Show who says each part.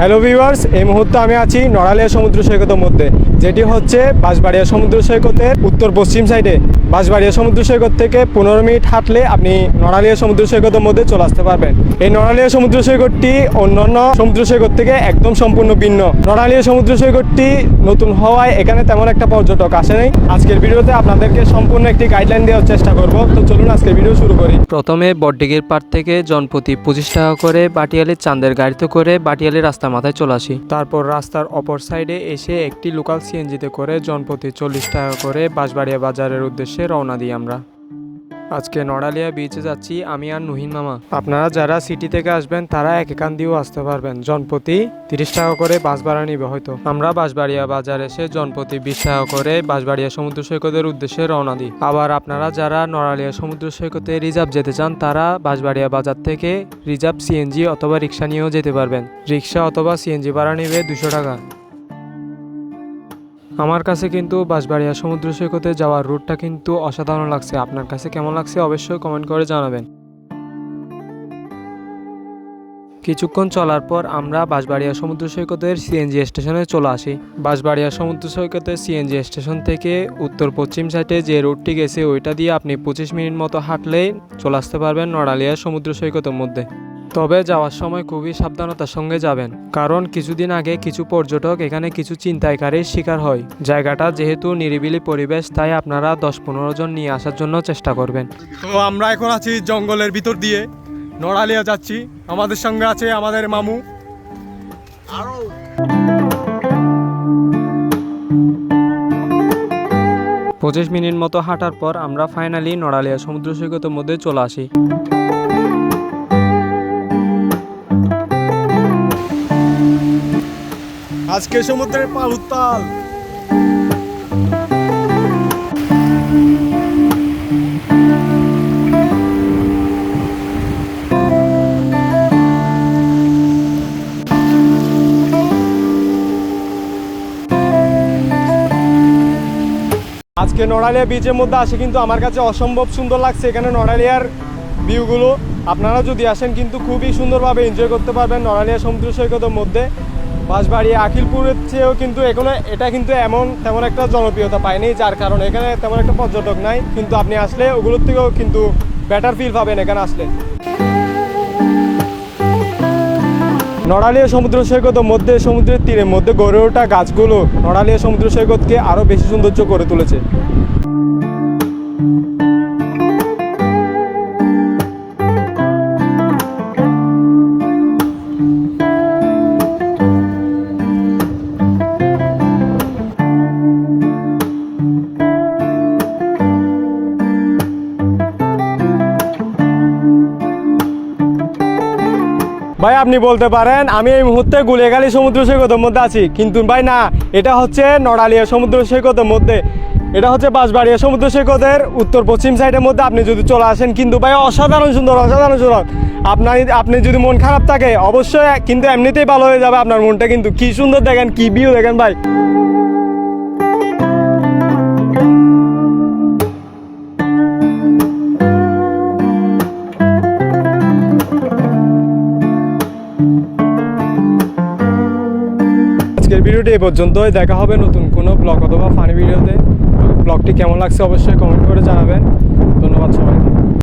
Speaker 1: Hello viewers এই মুহূর্তে আমি আছি নড়ালিয়া সমুদ্র সৈকতের মধ্যে। যেটি হচ্ছে বাঁশবাড়িয়া সমুদ্র সৈকতের উত্তর পশ্চিম সাইডে। বাঁশবাড়িয়া সমুদ্র সৈকত থেকে পনেরো মিনিট হাঁটলে আপনি নড়ালিয়া সমুদ্র সৈকতের মধ্যে চলে আসতে পারবেন। এই নড়ালিয়া সমুদ্র সৈকতটি অন্যান্য সমুদ্র সৈকত থেকে একদম সম্পূর্ণ ভিন্ন। নড়ালিয়া সমুদ্র সৈকতটি নতুন হওয়ায় এখানে তেমন একটা পর্যটক আসে নাই। আজকের ভিডিওতে আপনাদেরকে সম্পূর্ণ একটি গাইডলাইন দেওয়ার চেষ্টা করব। তো চলুন আজকের ভিডিও শুরু করি।
Speaker 2: প্রথমে বডডিগির পার থেকে জনপ্রতি পঁচিশ টাকা করে বাটিয়ালির চাঁদের গাড়িতে করে বাটিয়ালি রাস্তার মাথায় চলে আসি। তারপর রাস্তার অপর সাইডে এসে একটি লোকাল সিএনজিতে করে জনপ্রতি চল্লিশ টাকা করে বাঁশবাড়িয়া বাজারের উদ্দেশ্যে রওনা দিই আমরা। আজকে নড়ালিয়া বিচে যাচ্ছি আমি আর নুহিন মামা। আপনারা যারা সিটি থেকে আসবেন, তারা এক একান দিয়েও আসতে পারবেন। জনপ্রতি তিরিশ টাকা করে বাস ভাড়া নিবে হয়তো। আমরা বাঁশবাড়িয়া বাজার এসে জনপ্রতি বিশ টাকা করে বাঁশবাড়িয়া সমুদ্র সৈকতের উদ্দেশ্যে রওনা দিই। আবার আপনারা যারা নড়ালিয়া সমুদ্র সৈকতে রিজার্ভ যেতে চান, তারা বাঁশবাড়িয়া বাজার থেকে রিজার্ভ সিএনজি অথবা রিক্সা নিয়েও যেতে পারবেন। রিক্সা অথবা সিএনজি ভাড়া নিবে দুশো টাকা। আমার কাছে কিন্তু বাঁশবাড়িয়া সমুদ্র সৈকতে যাওয়ার রুটটা কিন্তু অসাধারণ লাগছে। আপনার কাছে কেমন লাগছে অবশ্যই কমেন্ট করে জানাবেন। কিছুক্ষণ চলার পর আমরা বাঁশবাড়িয়া সমুদ্র সৈকতের সিএনজি স্টেশনে চলে আসি। বাঁশবাড়িয়া সমুদ্র সৈকতের সিএনজি স্টেশন থেকে উত্তর পশ্চিম সাইডে যে রোডটি গেছে, ওইটা দিয়ে আপনি পঁচিশ মিনিট মতো হাঁটলেই চলে আসতে পারবেন নড়ালিয়া সমুদ্র সৈকতের মধ্যে। তবে যাওয়ার সময় খুবই সাবধানতার সঙ্গে যাবেন কারণ কিছুদিন আগে কিছু পর্যটক এখানে কিছু ছিনতাইকারীর শিকার হয়। জায়গাটা যেহেতু নিরিবিলি পরিবেশ তাই আপনারা দশ পনেরো জন নিয়ে আসার জন্য চেষ্টা করবেন।
Speaker 1: তো আমরা এখন আছি জঙ্গলের ভিতর দিয়ে নড়ালিয়া যাচ্ছি। আমাদের সঙ্গে আছে আমাদের মামু।
Speaker 2: পঁচিশ মিনিট মতো হাঁটার পর আমরা ফাইনালি নড়ালিয়া সমুদ্র সৈকতের মধ্যে চলে আসি।
Speaker 1: আজকে সমুদ্রের পাল উত্তাল। আজকে নড়ালিয়া বিচের মধ্যে আসে কিন্তু আমার কাছে অসম্ভব সুন্দর লাগছে এখানে নড়ালিয়ার ভিউগুলো আপনারা যদি আসেন কিন্তু খুবই সুন্দরভাবে এনজয় করতে পারবেন নড়ালিয়া সমুদ্র সৈকতের মধ্যে। বাঁশবাড়ি আখিলপুরের চেয়েও কিন্তু এখানে এটা কিন্তু এমন তেমন একটা জনপ্রিয়তা পায়নি, যার কারণে এখানে তেমন একটা পর্যটক নাই। কিন্তু আপনি আসলে ওগুলোর থেকেও কিন্তু বেটার ফিল পাবেন এখানে আসলে। নড়ালিয়া সমুদ্র সৈকতের মধ্যে, সমুদ্রের তীরের মধ্যে গড়ে ওঠা গাছগুলো নড়ালিয়া সমুদ্র সৈকতকে আরও বেশি সৌন্দর্য করে তুলেছে। ভাই, আপনি বলতে পারেন, আমি এই মুহূর্তে গুলেগালি সমুদ্র সৈকতের মধ্যে আছি। কিন্তু ভাই, না, এটা হচ্ছে নড়ালিয়া সমুদ্র সৈকতের মধ্যে। এটা হচ্ছে বাঁশবাড়িয়া সমুদ্র সৈকতের উত্তর পশ্চিম সাইডের মধ্যে আপনি যদি চলে আসেন, কিন্তু ভাই, অসাধারণ সুন্দর অসাধারণ সুন্দর। আপনার আপনি যদি মন খারাপ থাকে, অবশ্যই কিন্তু এমনিতেই ভালো হয়ে যাবে আপনার মনটা। কিন্তু কি সুন্দর দেখেন, কি ভিউ দেখেন ভাই। ভিডিওটি এই পর্যন্তই। দেখা হবে নতুন কোনো ব্লগ অথবা ফানি ভিডিওতে ব্লগটি কেমন লাগছে অবশ্যই কমেন্ট করে জানাবেন। ধন্যবাদ সবাই